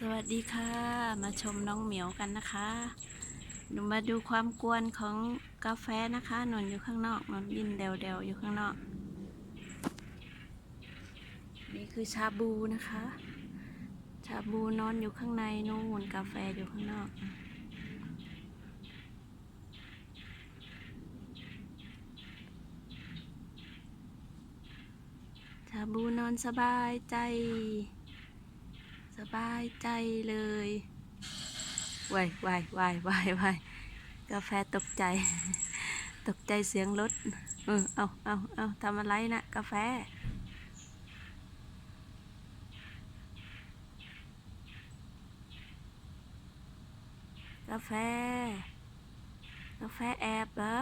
สวัสดีค่ะ มาชมน้องเหมียวกันนะคะหนูมาดูความกวนของกาแฟนะคะนนอยู่ข้างนอกนนยินเดวเดวๆอยู่ข้างนอก นี่คือชาบูนะคะ ชาบูนอนอยู่ข้างในนู่นกาแฟอยู่ข้างนอกชาบูนอนสบายใจ บายใจเลยวายวายวายวายวายกาแฟตกใจ ตกใจเสียงรถเออเอาเอาเอาทำอะไรนะกาแฟ กาแฟ กาแฟแอบเหรอ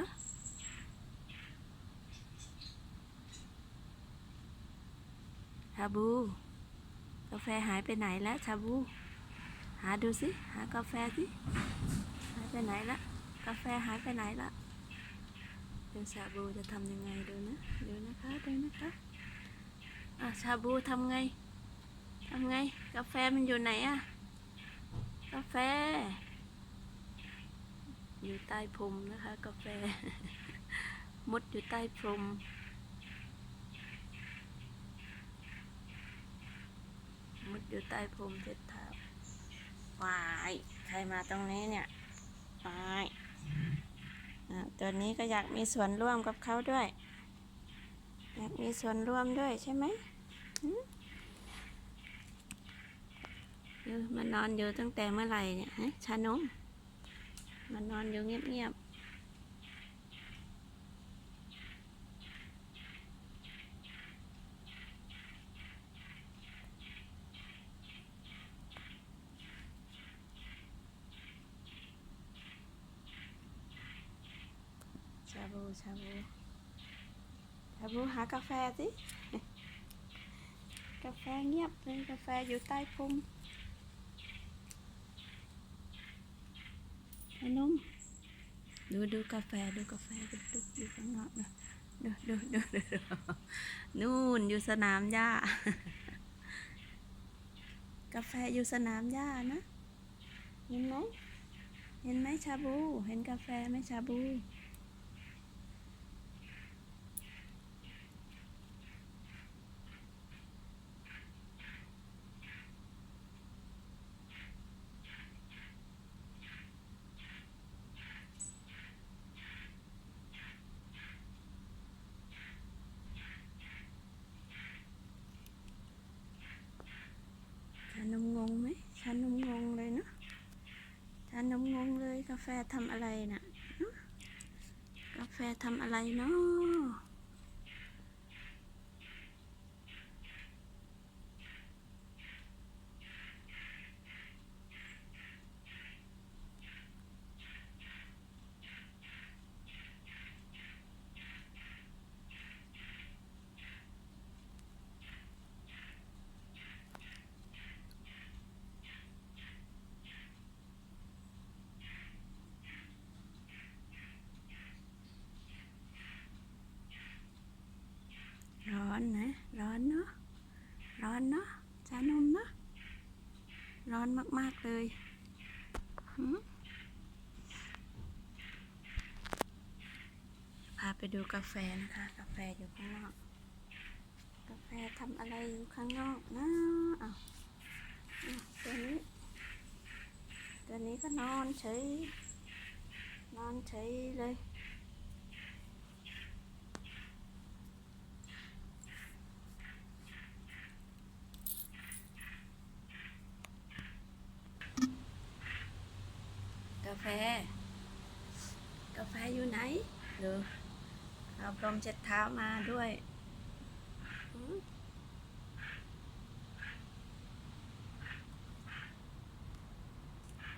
ชาบู กาแฟหายไปไหนแล้วชาบู หาดูสิ หากาแฟสิหายไปไหนละกาแฟหายไปไหนละเดี๋ยวชาบูจะทำยังไงดูนะดูนะคะดูนะคะอะชาบูทำไงทำไง กาแฟมันอยู่ไหนอะกาแฟ อยู่ใต้พรมนะคะ กาแฟ มุดอยู่ใต้พรม มุด อยู่ใต้พรมเช็ดเท้าวายใครมาตรงนี้เนี่ยวายตัวนี้ก็อยากมีส่วนร่วมกับเขาด้วย อยากมีส่วนร่วมด้วยใช่ไหมมันนอนอยู่ตั้งแต่เมื่อไหร่เนี่ยฮะชานมมันนอนอยู่เงียบๆ ชาบูชาบูหากาแฟสิกาแฟเงียบเลยกาแฟอยู่ใต้พรมขนมดูดูกาแฟดูกาแฟดูดูอยู่ข้างนอกนะดูดูดูดูดูนู่นอยู่สนามหญ้า กาแฟอยู่สนามหญ้านะ เห็นไหมเห็นไหมชาบู เห็นกาแฟไหมชาบู ชานมงงไหมชานมงงเลยเนาะทานมงงเลย กาแฟทำอะไรนะ่ะ กาแฟทำอะไรเนาะร้อนนะ ร้อน เนาะ ร้อนเนาะชานมเนาะ ร้อนมาก ๆ เลยพาไปดูกาแฟนะคะ กาแฟอยู่ข้างนอก กาแฟทำอะไรอยู่ข้างนอกนะอ้าวตัวนี้ ตัวนี้ก็นอนเฉย นอนเฉยเลย แฟ กาแฟอยู่ไหนเดี๋ยวเอาพรมเช็ดเท้ามาด้วย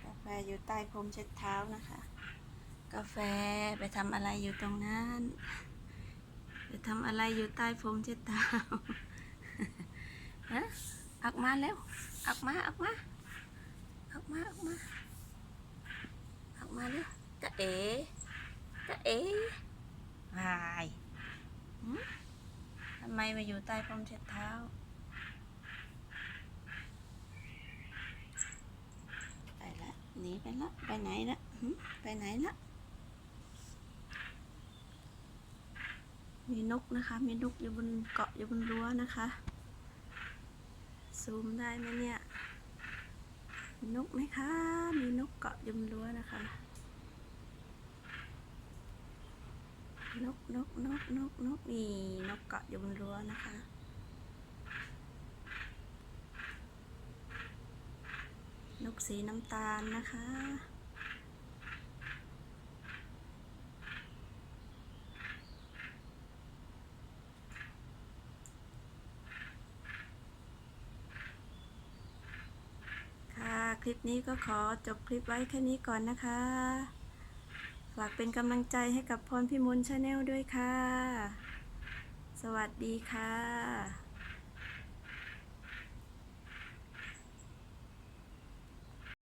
กาแฟอยู่ใต้พรมเช็ดเท้านะคะ กาแฟไปทำอะไรอยู่ตรงนั้นไปทำอะไรอยู่ใต้พรมเช็ดเท้าฮะออกมาแล้วออกมาออกมาออกมาออกมา มาเลยจะเอ๋จะเอ๋วายทำไมมาอยู่ใต้พรมเช็ดเท้า ไปละไปไปไหนละไปไหนละมีนกนะคะ มีนกอยู่บนเกาะอยู่บนรั้วนะคะ ซูมได้ไหมเนี่ย นกไหมคะ มีนกเกาะยมรั้วนะคะ นกนกนกนกนกนี่นกเกาะยมรั้วนะคะ นกสีน้ำตาลนะคะ คลิปนี้ก็ขอจบคลิปไว้แค่นี้ก่อนนะคะ ฝากเป็นกำลังใจให้กับพรพิมลชาแนลด้วยค่ะ สวัสดีค่ะ